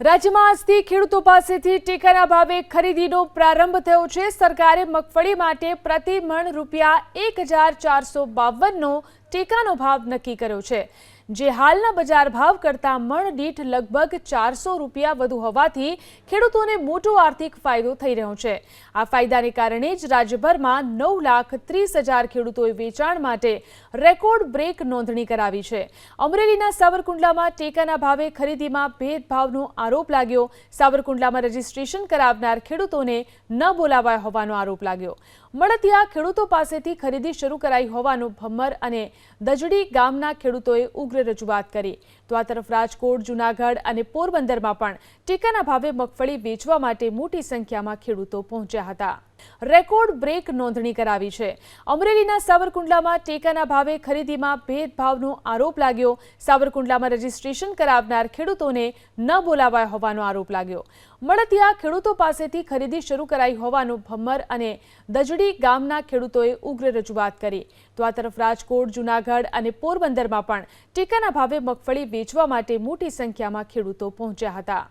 રાજ્યમાં આજથી ખેડૂતો પાસેથી ટેકાના ભાવે ખરીદીનો પ્રારંભ થયો છે. સરકારે મગફળી માટે પ્રતિ મણ રૂપિયા એક હજાર ચારસો બાવનનો ટેકાનો ભાવ નક્કી કર્યો છે. જે હાલના બજાર ભાવ કરતાં મણ દીઠ લગભગ ચારસો રૂપિયા વધુ હોવાથી ખેડૂતોને મોટો આર્થિક ફાયદો થઈ રહ્યો છે. આ ફાયદાને કારણે જ રાજ્યભરમાં નવ લાખ ત્રીસ હજાર ખેડૂતોએ વેચાણ માટે રેકોર્ડ બ્રેક નોંધણી કરાવી છે. અમરેલીના સાવરકુંડલામાં ટેકાના ભાવે ખરીદીમાં ભેદભાવનો આરોપ લાગ્યો. સાવરકુંડલામાં રજીસ્ટ્રેશન કરાવનાર ખેડૂતોને ન બોલાવાય હોવાનો આરોપ લાગ્યો. મળતિયા ખેડૂતો પાસેથી ખરીદી શરૂ કરાઈ હોવાનું ભમ્મર અને દજડી ગામના ખેડૂતોએ ઉગ્ર રજૂઆત કરી. તો આ તરફ રાજકોટ, જૂનાગઢ અને પોરબંદરમાં પણ ટેકાના ભાવે મગફળી વેચવા માટે મોટી સંખ્યામાં ખેડૂતો પહોંચ્યા હતા. રેકોર્ડ બ્રેક નોંધણી કરાવી છે. અમરેલીના સાવરકુંડલામાં ટેકાના ભાવે ખરીદીમાં ભેદભાવનો આરોપ લાગ્યો. સાવરકુંડલામાં રજીસ્ટ્રેશન કરાવનાર ખેડૂતોને ન બોલાવાયા હોવાનો આરોપ લાગ્યો. મળતિયા ખેડૂતો પાસેથી ખરીદી શરૂ કરાઈ હોવાનું ભમ્મર અને દજડી ગામના ખેડૂતોએ ઉગ્ર રજૂઆત કરી. તો આ તરફ રાજકોટ, જૂનાગઢ અને પોરબંદરમાં પણ ટેકાના ભાવે મગફળી વેચવા માટે મોટી સંખ્યામાં ખેડૂતો પહોંચ્યા હતા.